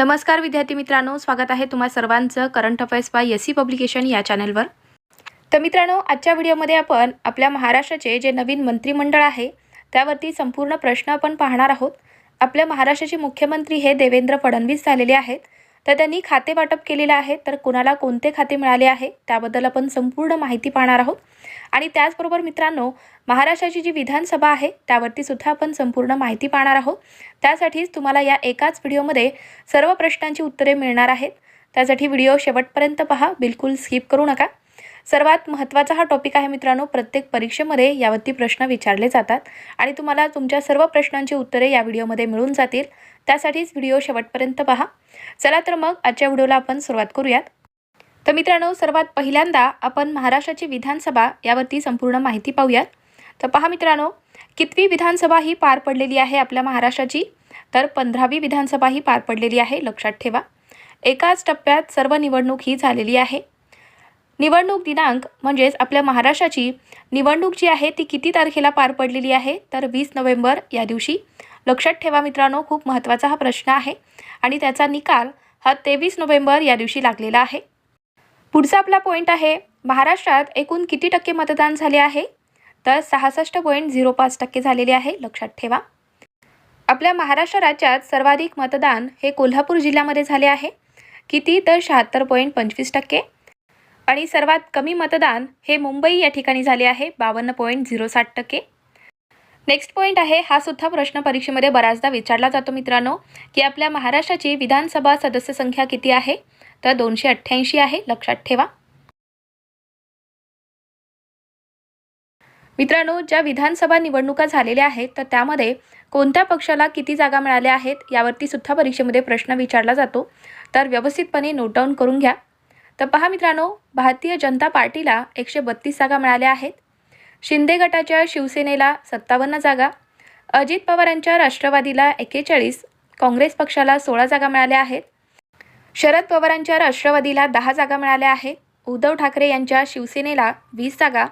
नमस्कार विद्यार्थी मित्रांनो स्वागत आहे तुम्हा सर्वांचं current affairs by S C publication या चॅनलवर. तर मित्रांनो आजच्या व्हिडिओमध्ये आपण आपल्या महाराष्ट्राचे जे नवीन मंत्रिमंडळ आहे त्यावरती संपूर्ण प्रश्न आपण पाहणार आहोत. आपल्या महाराष्ट्राचे मुख्यमंत्री हे देवेंद्र फडणवीस झालेले आहेत. तर त्यांनी खाते वाटप केलेलं आहे तर कुणाला कोणते खाते मिळाले आहे त्याबद्दल आपण संपूर्ण माहिती पाहणार आहोत. आणि त्याचबरोबर मित्रांनो महाराष्ट्राची जी विधानसभा आहे त्यावरती सुद्धा आपण संपूर्ण माहिती पाहणार आहोत. त्यासाठीच तुम्हाला या एकाच व्हिडिओमध्ये सर्व प्रश्नांची उत्तरे मिळणार आहेत. त्यासाठी व्हिडिओ शेवटपर्यंत पहा बिलकुल स्किप करू नका. सर्वात महत्त्वाचा हा टॉपिक आहे मित्रांनो प्रत्येक परीक्षेमध्ये यावरती प्रश्न विचारले जातात आणि तुम्हाला तुमच्या सर्व प्रश्नांची उत्तरे या व्हिडिओमध्ये मिळून जातील. त्यासाठीच व्हिडिओ शेवटपर्यंत पहा. चला तर मग आजच्या व्हिडिओला आपण सुरुवात करूयात. तर मित्रांनो सर्वात पहिल्यांदा आपण महाराष्ट्राची विधानसभा यावरती संपूर्ण माहिती पाहूयात. तर पहा मित्रांनो कितवी विधानसभा ही पार पडलेली आहे आपल्या महाराष्ट्राची? तर पंधरावी विधानसभा ही पार पडलेली आहे लक्षात ठेवा. एकाच टप्प्यात सर्व निवडणूक ही झालेली आहे. निवडणूक दिनांक म्हणजेच आपल्या महाराष्ट्राची निवडणूक जी आहे ती किती तारखेला पार पडलेली आहे? तर वीस नोव्हेंबर या दिवशी. लक्षात ठेवा मित्रांनो खूप महत्त्वाचा हा प्रश्न आहे आणि त्याचा निकाल हा तेवीस नोव्हेंबर या दिवशी लागलेला आहे. पुढचा आपला पॉईंट आहे महाराष्ट्रात एकूण किती टक्के मतदान झाले आहे? तर सहासष्ट पॉईंट झिरो पाच टक्के झालेले आहे लक्षात ठेवा. आपल्या महाराष्ट्र राज्यात सर्वाधिक मतदान हे कोल्हापूर जिल्ह्यामध्ये झाले आहे. किती तर शहात्तर पॉईंट पंचवीस टक्के. आणि सर्वात कमी मतदान हे मुंबई या ठिकाणी झाले आहे बावन्न पॉईंट झिरो साठ टक्के. नेक्स्ट पॉईंट आहे हा सुद्धा प्रश्न परीक्षेमध्ये बऱ्याचदा विचारला जातो मित्रांनो की आपल्या महाराष्ट्राची विधानसभा सदस्य संख्या किती आहे? तर दोनशे अठ्ठ्याऐंशी आहे. लक्षात ठेवा. मित्रांनो ज्या विधानसभा निवडणुका झालेल्या आहेत तर त्यामध्ये कोणत्या पक्षाला किती जागा मिळाल्या आहेत यावरती सुद्धा परीक्षेमध्ये प्रश्न विचारला जातो. तर व्यवस्थितपणे नोट डाऊन करून घ्या. तर पहा मित्रांनो भारतीय जनता पार्टीला एकशे बत्तीस जागा मिळाल्या आहेत. शिंदे गटाच्या शिवसेनेला सत्तावन्न जागा. अजित पवारांच्या राष्ट्रवादीला एक्केचाळीस. काँग्रेस पक्षाला सोळा जागा मिळाल्या आहेत. शरद पवारांच्या राष्ट्रवादीला दहा जागा मिळाल्या आहे. उद्धव ठाकरे यांच्या शिवसेनेला वीस जागा.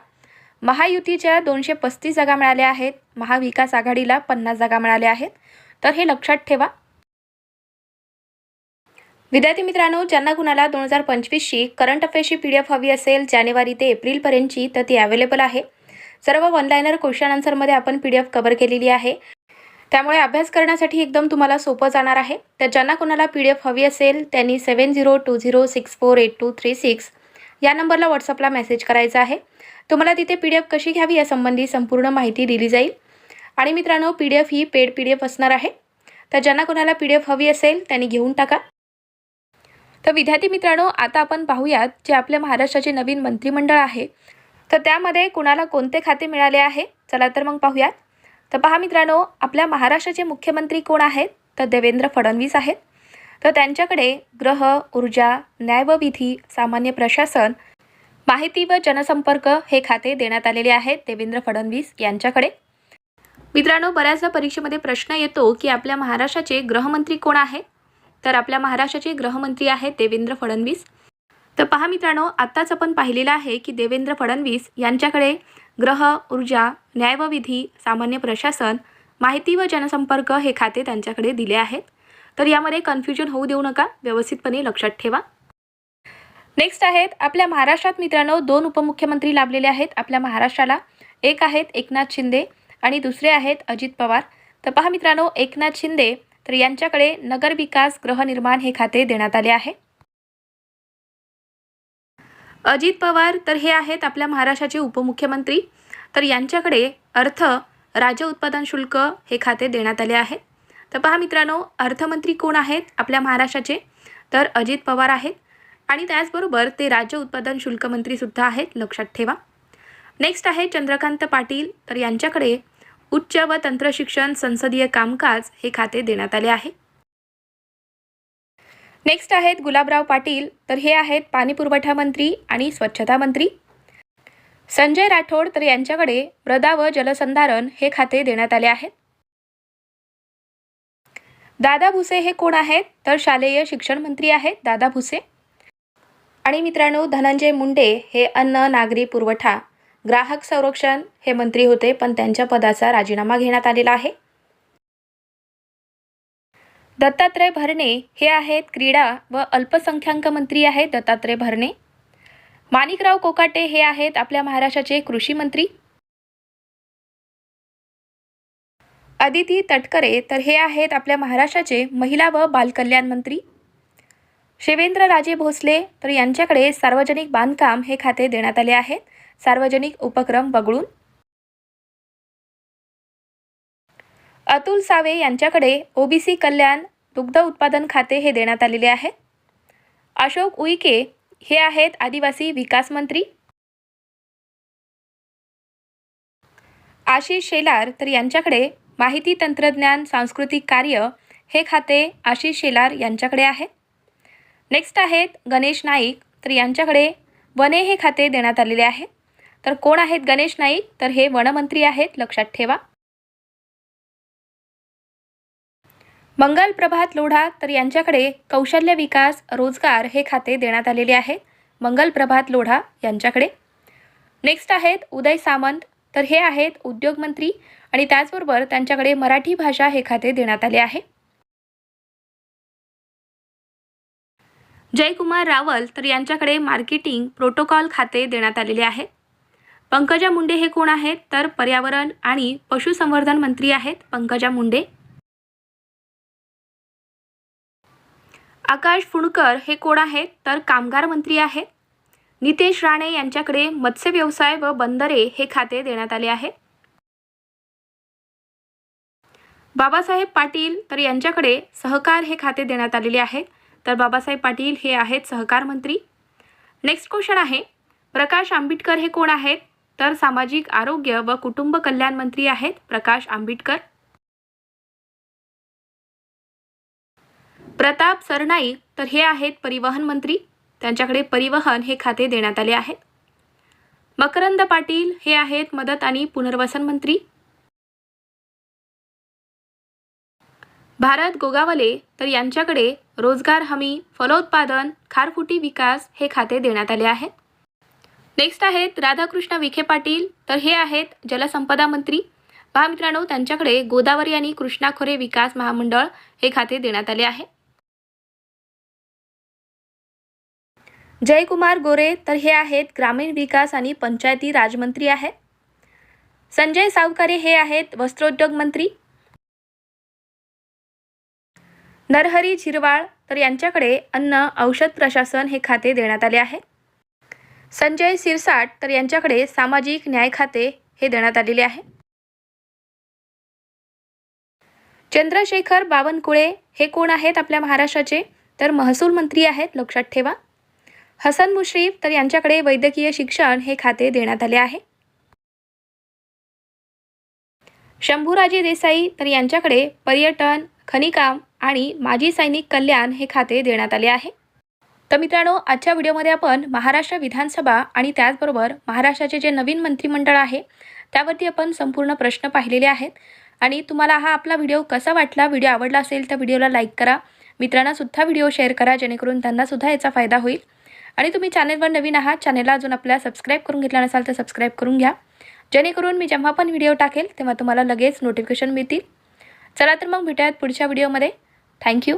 महायुतीच्या दोनशे पस्तीस जागा मिळाल्या आहेत. महाविकास आघाडीला पन्नास जागा मिळाल्या आहेत. तर हे लक्षात ठेवा. विद्यार्थी मित्रांनो ज्यांना कुणाला दोन हजार पंचवीसची करंट अफेअर्सची पी डी एफ हवी असेल जानेवारी ते एप्रिलपर्यंतची तर ती अवेलेबल आहे. सर्व वनलायनर क्वेश्चन आन्सरमध्ये आपण पी डी एफ कवर केलेली आहे. त्यामुळे अभ्यास करण्यासाठी एकदम तुम्हाला सोपं जाणार आहे. तर ज्यांना कोणाला पी डी एफ हवी असेल त्यांनी seven zero two zero six four eight two three six या नंबरला व्हॉट्सअपला मेसेज करायचा आहे. तुम्हाला तिथे पी डी एफ कशी घ्यावी यासंबंधी संपूर्ण माहिती दिली जाईल. आणि मित्रांनो पी डी एफ ही पेड पी डी एफ असणार आहे. तर ज्यांना कोणाला पी डी एफ हवी असेल त्यांनी घेऊन टाका. तर विद्यार्थी मित्रांनो आता आपण पाहूयात जे आपल्या महाराष्ट्राचे नवीन मंत्रिमंडळ आहे. तर त्यामध्ये कुणाला कोणते खाते मिळाले आहे? चला तर मग पाहूयात. तर पहा मित्रांनो आपल्या महाराष्ट्राचे मुख्यमंत्री कोण आहेत? तर देवेंद्र फडणवीस आहेत. तर त्यांच्याकडे ग्रह ऊर्जा न्याय व विधी सामान्य प्रशासन माहिती व जनसंपर्क हे खाते देण्यात आलेले आहेत देवेंद्र फडणवीस यांच्याकडे. मित्रांनो बऱ्याचदा परीक्षेमध्ये प्रश्न येतो की आपल्या महाराष्ट्राचे गृहमंत्री कोण आहेत? तर आपल्या महाराष्ट्राचे गृहमंत्री आहेत देवेंद्र फडणवीस. तर पहा मित्रांनो आत्ताच आपण पाहिलेलं आहे की देवेंद्र फडणवीस यांच्याकडे ग्रह ऊर्जा न्याय व विधी सामान्य प्रशासन माहिती व जनसंपर्क हे खाते त्यांच्याकडे दिले आहेत. तर यामध्ये कन्फ्युजन होऊ देऊ नका व्यवस्थितपणे लक्षात ठेवा. नेक्स्ट आहेत आपल्या महाराष्ट्रात मित्रांनो दोन उपमुख्यमंत्री लाभलेले आहेत. आपल्या महाराष्ट्राला एक आहेत एकनाथ शिंदे आणि दुसरे आहेत अजित पवार. तर पहा मित्रांनो एकनाथ शिंदे तर यांच्याकडे नगरविकास गृहनिर्माण हे खाते देण्यात आले आहे. अजित पवार तर हे आहेत आपल्या महाराष्ट्राचे उपमुख्यमंत्री. तर यांच्याकडे अर्थ राज्य उत्पादन शुल्क हे खाते देण्यात आले आहे तर पहा मित्रांनो अर्थमंत्री कोण आहेत आपल्या महाराष्ट्राचे? तर अजित पवार आहेत. आणि त्याचबरोबर ते राज्य उत्पादन शुल्क मंत्रीसुद्धा आहेत लक्षात ठेवा. नेक्स्ट आहे चंद्रकांत पाटील. तर यांच्याकडे उच्च व तंत्रशिक्षण संसदीय कामकाज हे खाते देण्यात आले आहे. नेक्स्ट आहेत गुलाबराव पाटील. तर हे आहेत पाणी पुरवठा मंत्री आणि स्वच्छता मंत्री. संजय राठोड तर यांच्याकडे मृदा व जलसंधारण हे खाते देण्यात आले आहेत. दादा भुसे हे कोण आहेत? तर शालेय शिक्षण मंत्री आहेत दादा भुसे. आणि मित्रांनो धनंजय मुंडे हे अन्न नागरी पुरवठा ग्राहक संरक्षण हे मंत्री होते पण त्यांच्या पदाचा राजीनामा घेण्यात आलेला आहे. दत्तात्रय भरणे हे आहेत क्रीडा व अल्पसंख्याक मंत्री आहेत दत्तात्रय भरणे. माणिकराव कोकाटे हे आहेत आपल्या महाराष्ट्राचे कृषी मंत्री. अदिती तटकरे तर हे आहेत आपल्या महाराष्ट्राचे महिला व बालकल्याण मंत्री. शिवेंद्रराजे भोसले तर यांच्याकडे सार्वजनिक बांधकाम हे खाते देण्यात आले आहेत. सार्वजनिक उपक्रम वगळून अतुल सावे यांच्याकडे ओबीसी कल्याण दुग्ध उत्पादन खाते हे देण्यात आलेले आहे. अशोक उईके हे आहेत आदिवासी विकास मंत्री. आशिष शेलार तर यांच्याकडे माहिती तंत्रज्ञान सांस्कृतिक कार्य हे खाते आशिष शेलार यांच्याकडे आहे. नेक्स्ट आहेत गणेश नाईक तर यांच्याकडे वने हे खाते देण्यात आलेले आहे. तर कोण आहेत गणेश नाईक? तर हे वनमंत्री आहेत लक्षात ठेवा. मंगल प्रभात लोढा तर यांच्याकडे कौशल्य विकास रोजगार हे खाते देण्यात आलेले आहे. मंगल प्रभात लोढा यांच्याकडे. नेक्स्ट आहेत उदय सामंत. तर हे आहेत उद्योगमंत्री आणि त्याचबरोबर त्यांच्याकडे मराठी भाषा हे खाते देण्यात आले आहे. जयकुमार रावल तर यांच्याकडे मार्केटिंग प्रोटोकॉल खाते देण्यात आलेले आहे. पंकजा मुंडे हे कोण आहेत? तर पर्यावरण आणि पशुसंवर्धन मंत्री आहेत पंकजा मुंडे. आकाश फुंडकर हे कोण आहेत? तर कामगार मंत्री आहेत. नितेश राणे यांच्याकडे मत्स्य व्यवसाय व बंदरे हे खाते देण्यात आले आहे. बाबासाहेब पाटील तर यांच्याकडे सहकार हे खाते देण्यात आलेले आहेत तर बाबासाहेब पाटील हे आहेत सहकार मंत्री. नेक्स्ट क्वेश्चन आहे. प्रकाश आंबेडकर हे कोण आहेत? तर सामाजिक आरोग्य व कुटुंब कल्याण मंत्री आहेत प्रकाश आंबेडकर. प्रताप सरनाईक तर हे आहेत परिवहन मंत्री. त्यांच्याकडे परिवहन हे खाते देण्यात आले आहेत मकरंद पाटील हे आहेत मदत आणि पुनर्वसन मंत्री. भारत गोगावले तर यांच्याकडे रोजगार हमी फलोत्पादन खारफुटी विकास हे खाते देण्यात आले आहे. नेक्स्ट आहेत राधाकृष्ण विखे पाटील तर हे आहेत जलसंपदा मंत्री. पहा मित्रांनो त्यांच्याकडे गोदावरी आणि कृष्णा खोरे विकास महामंडळ हे खाते देण्यात आले आहे. जयकुमार गोरे तर हे आहेत ग्रामीण विकास आणि पंचायती राजमंत्री आहेत. संजय सावकारे हे आहेत वस्त्रोद्योग मंत्री. नरहरी झिरवाळ तर यांच्याकडे अन्न औषध प्रशासन हे खाते देण्यात आले आहे. संजय सिरसाट तर यांच्याकडे सामाजिक न्याय खाते हे देण्यात आलेले आहे. चंद्रशेखर बावनकुळे हे कोण आहेत आपल्या महाराष्ट्राचे? तर महसूल मंत्री आहेत लक्षात ठेवा. हसन मुश्रीफ तर यांच्याकडे वैद्यकीय शिक्षण हे खाते देण्यात आले आहे. शंभूराजे देसाई तर यांच्याकडे पर्यटन खनिकाम आणि माजी सैनिक कल्याण हे खाते देण्यात आले आहे. तर मित्रांनो आजच्या व्हिडिओमध्ये आपण महाराष्ट्र विधानसभा आणि त्याचबरोबर महाराष्ट्राचे जे नवीन मंत्रिमंडळ आहे त्यावरती आपण संपूर्ण प्रश्न पाहिलेले आहेत. आणि तुम्हाला हा आपला व्हिडिओ कसा वाटला व्हिडिओ आवडला असेल तर व्हिडिओला लाईक करा. मित्रांनासुद्धा व्हिडिओ शेअर करा जेणेकरून त्यांनासुद्धा याचा फायदा होईल. आणि तुम्ही चॅनेलवर नवीन आहात चॅनेलला अजून आपल्याला सबस्क्राईब करून घेतला नसाल तर सबस्क्राईब करून घ्या. जेणेकरून मी जेव्हा पण व्हिडिओ टाकेल तेव्हा तुम्हाला लगेच नोटिफिकेशन मिळतील. चला तर मग भेटूयात पुढच्या व्हिडिओमध्ये थँक्यू